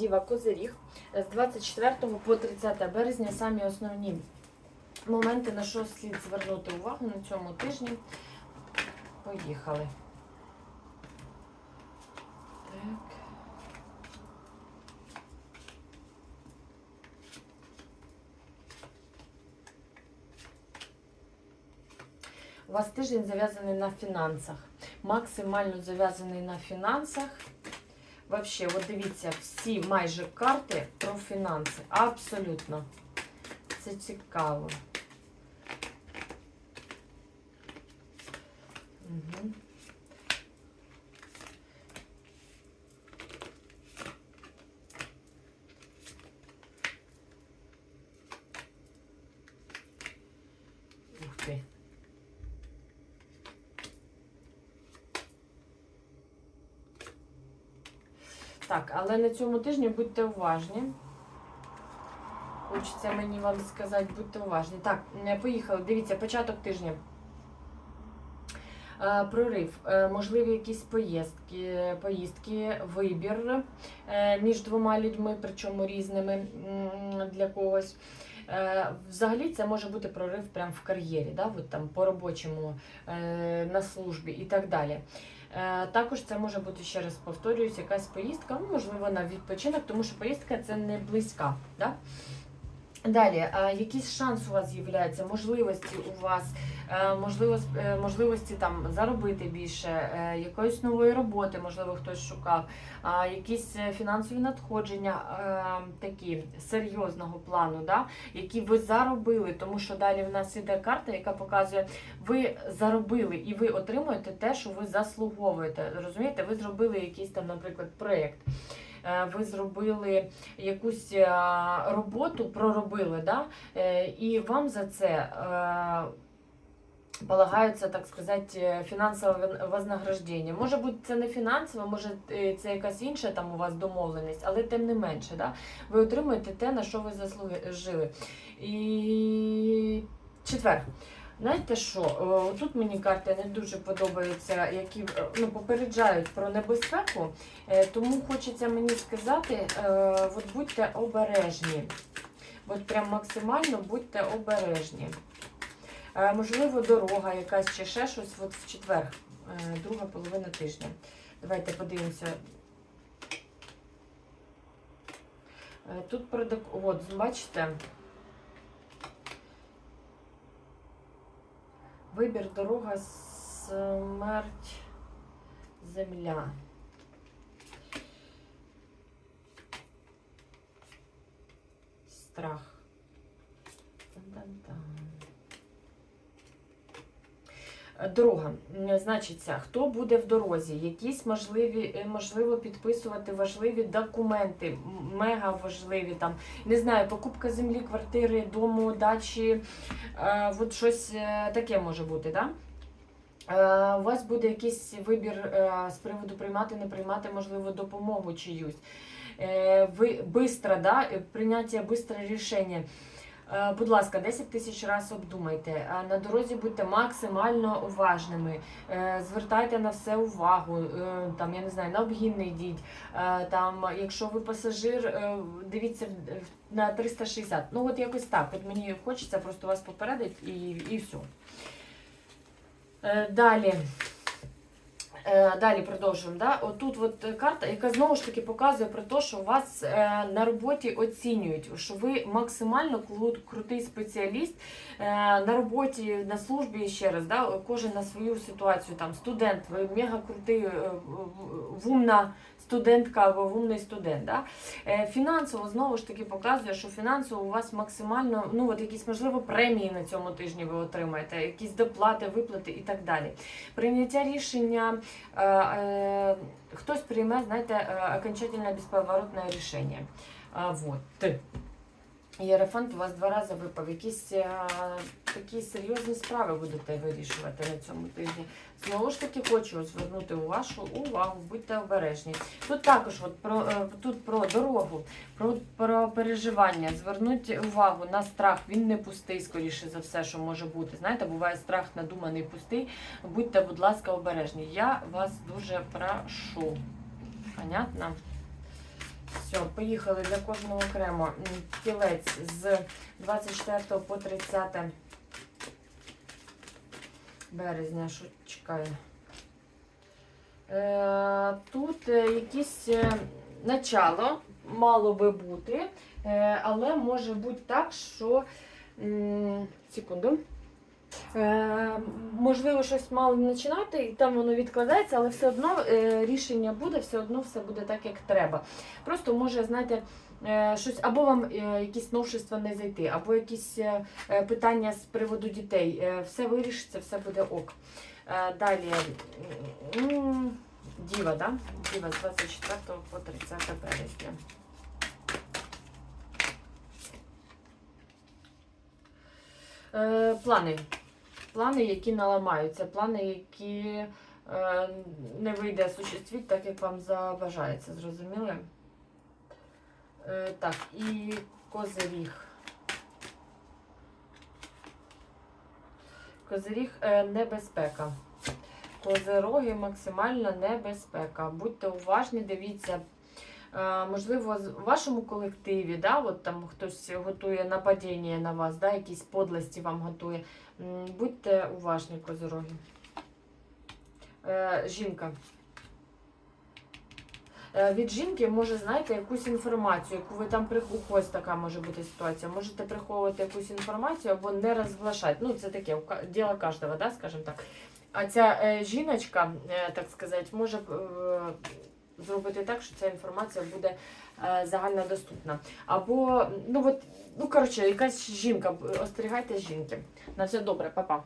Діва Козиріг з 24 по 30 березня самі основні моменти, на що слід звернути увагу на цьому тижні. Поїхали. Так. У вас тиждень зав'язаний на фінансах. Максимально зав'язаний на фінансах. Вообще, от дивіться, всі майже карти про фінанси. Абсолютно. Це цікаво. Угу. Ух ти. Так, але на цьому тижні будьте уважні. Хочеться мені вам сказати, будьте уважні. Так, поїхали. Дивіться, початок тижня. Е, Прорив, Е, можливі якісь поїздки, поїздки, вибір е, між двома людьми, причому різними для когось. Взагалі це може бути прорив прямо в кар'єрі, да? От там по робочому, на службі і так далі. Е, Також це може бути, ще раз повторююсь, якась поїздка, ну, можливо, на відпочинок, тому що поїздка це не близька. Да? Далі, якийсь шанс у вас з'являється, можливості у вас, е, можливо, е, можливості там заробити більше, е, якоїсь нової роботи, можливо, хтось шукав, якісь фінансові надходження такі серйозного плану, да, які ви заробили, тому що далі в нас іде карта, яка показує, ви заробили і ви отримуєте те, що ви заслуговуєте. Розумієте, ви зробили якийсь там, наприклад, проєкт. Е, Ви зробили якусь е, роботу, проробили, да? е, і вам за це полагається, так сказати, фінансове вознаграждення. Може бути, це не фінансове, може це якась інша там у вас домовленість, але тим не менше, да? ви отримуєте те, на що ви заслужили. І четвер. Знаєте що, О, тут мені карти не дуже подобаються, які е, ну, попереджають про небезпеку, Е, тому хочеться мені сказати, е, от будьте обережні. От прям максимально будьте обережні. Е, Можливо, дорога якась чи ще щось от в четвер, е, друга половина тижня. Давайте подивимося. Е, Тут продак... От, бачите. Вибір, дорога, смерть, земля. Страх. Тан-тан-тан. Дорога. Значиться, хто буде в дорозі? Якісь можливі, е, можливо підписувати важливі документи, мега важливі там, не знаю, покупка землі, квартири, дому, дачі, е, от щось е, таке може бути, да? Е, У вас буде якийсь вибір е, з приводу приймати, не приймати, можливо, допомогу чиюсь. Е, Ви бистро, да? е, прийняття бистре рішення. Е, Будь ласка, 10 тисяч разів обдумайте. На дорозі будьте максимально уважними. Е, Звертайте на все увагу. Е, Там, я не знаю, на обгін не йдіть. Е, Там, якщо ви пасажир, е, дивіться на 360. Ну, от якось так. От мені хочеться просто вас попередити і, і все. Е, Далі. Е, Далі продовжуємо. Да? Отут от е, карта, яка знову ж таки показує про те, що вас е, на роботі оцінюють, що ви максимально крутий спеціаліст на роботі, на службі ще раз, да? кожен на свою ситуацію. Там студент, ви мега крутий, вумна студентка або вумний студент. Да? Е, Фінансово знову ж таки показує, що фінансово у вас максимально, ну от якісь можливо премії на цьому тижні ви отримаєте, якісь доплати, виплати і так далі. Прийняття рішення е, е, хтось прийме, знаєте, е, окончательне безповоротне рішення. А, вот. Єрофант у вас два рази випав. Якісь е, такі серйозні справи будете вирішувати на цьому тижні. Знову ж таки, хочу звернути вашу увагу, будьте обережні. Тут також от про, е, тут про дорогу, про, про переживання. Зверніть увагу на страх. Він не пустий, скоріше за все, що може бути. Знаєте, буває страх надуманий пустий. Будьте, будь ласка, обережні. Я вас дуже прошу. Понятно? Все, поїхали для кожного окремо. Тілець з 24 по 30 березня, що чекає. Е, тут е, якісь е, начало мало би бути, але може бути так, що. Секунду. Е, можливо, щось мало починати, і там воно відкладається, але все одно е, рішення буде, все одно все буде так, як треба. Просто може, знаєте, е, щось або вам якісь новшества не зайти, або якісь питання з приводу дітей. Все вирішиться, все буде ок. Далі. Діва, да? Діва з 24 по 30 березня. Плани. Плани, які наламаються, плани, які е, не вийде осуществити так, як вам забажається, зрозуміли? Е, так, і козиріг. Козиріг е, небезпека. Козироги максимальна небезпека. Будьте уважні, дивіться. Е, можливо, в вашому колективі, да, от там хтось готує нападіння на вас, да, якісь подлості вам готує. Будьте уважні, козироги. Е, жінка. Е, Від жінки може знаєте якусь інформацію, яку ви там приховуєте. Ось така може бути ситуація. Можете приховувати якусь інформацію або не розглашати. Ну, це таке діло кожного, да, скажімо так. А ця жіночка, так сказати, може зробити так, що ця інформація буде е, загальнодоступна. Або, ну от, ну коротше, якась жінка, остерігайте жінки. На все добре, па-па.